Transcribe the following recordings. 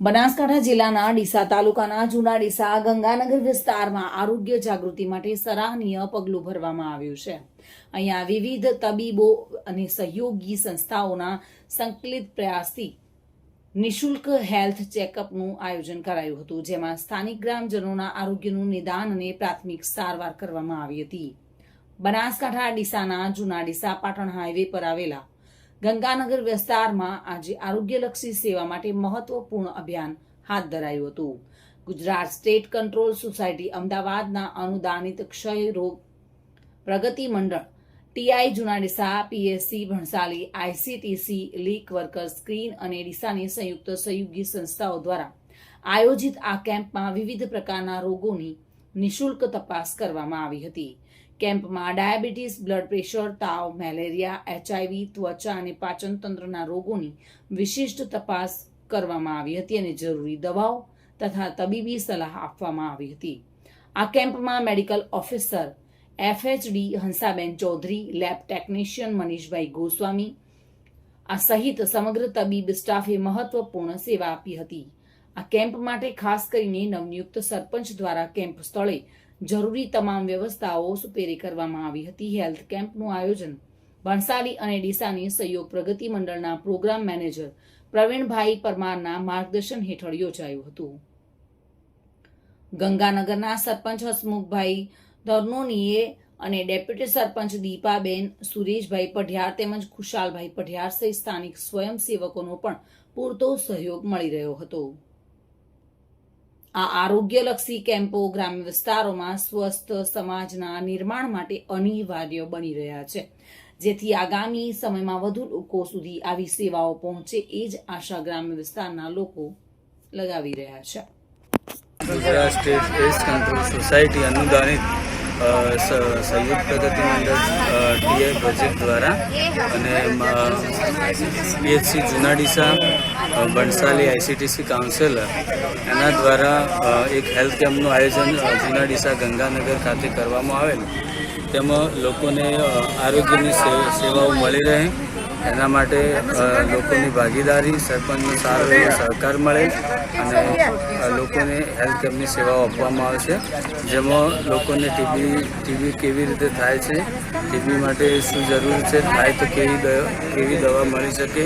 બનાસકાંઠા જિલ્લાના ડીસા તાલુકાના જૂના ડીસા ગંગાનગર વિસ્તારમાં આરોગ્ય જાગૃતિ માટે સરાહનીય પગલું ભરવામાં આવ્યું છે. અહીંયા વિવિધ તબીબો અને સહયોગી સંસ્થાઓના સંકલિત પ્રયાસથી નિશુલ્ક હેલ્થ ચેકઅપનું આયોજન કરાયું હતું, જેમાં સ્થાનિક ગ્રામજનોના આરોગ્યનું નિદાન અને પ્રાથમિક સારવાર કરવામાં આવી હતી. બનાસકાંઠા ડીસાના જૂના ડીસા પાટણ હાઈવે પર આવેલા ગંગાનગર વિસ્તારમાં આજે આરોગ્યલક્ષી સેવા માટે મહત્વપૂર્ણ અભિયાન હાથ ધરાયું હતું. ગુજરાત સ્ટેટ કંટ્રોલ સોસાયટી અમદાવાદના અનુદાનિત ક્ષય રોગ પ્રગતિ મંડળ ટીઆઈ જૂના PSC Bhansali ICTC link worker screen અને ડીસાની સંયુક્ત સહયોગી સંસ્થાઓ દ્વારા આયોજિત આ કેમ્પમાં વિવિધ પ્રકારના રોગોની નિઃશુલ્ક તપાસ કરવામાં આવી હતી. કેમ્પમાં ડાયાબિટીસ, બ્લડ પ્રેશર, તાવ, મેલેરિયા, એચઆઈવી, ત્વચા અને પાચન તંત્રના રોગોની વિશિષ્ટ તપાસ કરવામાં આવી હતી અને જરૂરી દવાઓ તથા તબીબી સલાહ આપવામાં આવી હતી. આ કેમ્પમાં medical officer FHD Hansaben Chaudhari, lab technician Manishbhai Goswami, આ સહિત સમગ્ર તબીબ સ્ટાફે મહત્વપૂર્ણ સેવા આપી હતી. આ કેમ્પ માટે ખાસ કરીને નવનિયુક્ત સરપંચ દ્વારા કેમ્પ સ્થળે જરૂરી તમામ વ્યવસ્થાઓ સુપેરે કરવામાં આવી હતી. હેલ્થ કેમ્પનું આયોજન ભણસાલી અને ડીસાની સહયોગ પ્રગતિ મંડળના પ્રોગ્રામ મેનેજર પ્રવીણભાઈ પરમારના માર્ગદર્શન હેઠળ યોજાયું હતું. ગંગાનગરના સરપંચ હસમુખભાઈ ધરનોનીએ અને ડેપ્યુટી સરપંચ દીપાબેન સુરેશભાઈ પઢિયાર તેમજ ખુશાલભાઈ પઢિયાર સહિત સ્થાનિક સ્વયંસેવકોનો પણ પૂરતો સહયોગ મળી રહ્યો હતો. આ આરોગ્યલક્ષી કેમ્પો ગ્રામ્ય વિસ્તારોમાં સ્વસ્થ સમાજના નિર્માણ માટે અનિવાર્ય બની રહ્યા છે. જેથી આગામી સમયમાં વધુ લોકો સુધી આવી સેવાઓ પહોંચે એ જ આશા ગ્રામ્ય વિસ્તારના લોકો લગાવી રહ્યા છે. સોસાયટી અનુદાનિત સંયુક્ત પ્રગતિ મંડળ ટીઆઈ પ્રોજેક્ટ દ્વારા અને PHC Junadisa Bansali ICTC counsellor, એના દ્વારા એક હેલ્થ કેમ્પનું આયોજન જુનાડીસા ગંગાનગર ખાતે કરવામાં આવેલ. તેમાં લોકોને આરોગ્યની સેવાઓ મળી રહે. એના માટે લોકોની ભાગીદારી, સરપંચનો સારો એવો સહકાર મળે અને લોકોને હેલ્થ કેમ્પની સેવાઓ આપવામાં આવશે જેમાં લોકોને ટીબી ટીબી કેવી રીતે થાય છે, ટીબી માટે શું જરૂર છે, થાય તો કેવી કેવી દવા મળી શકે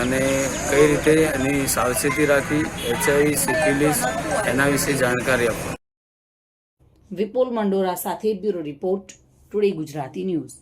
અને કઈ રીતે એની સાવચેતી રાખવી એચઆઈવી સિફિલિસ, એના વિશે જાણકારી આપવા વિપુલ મંડોરા સાથે bureau report, today Gujarati news.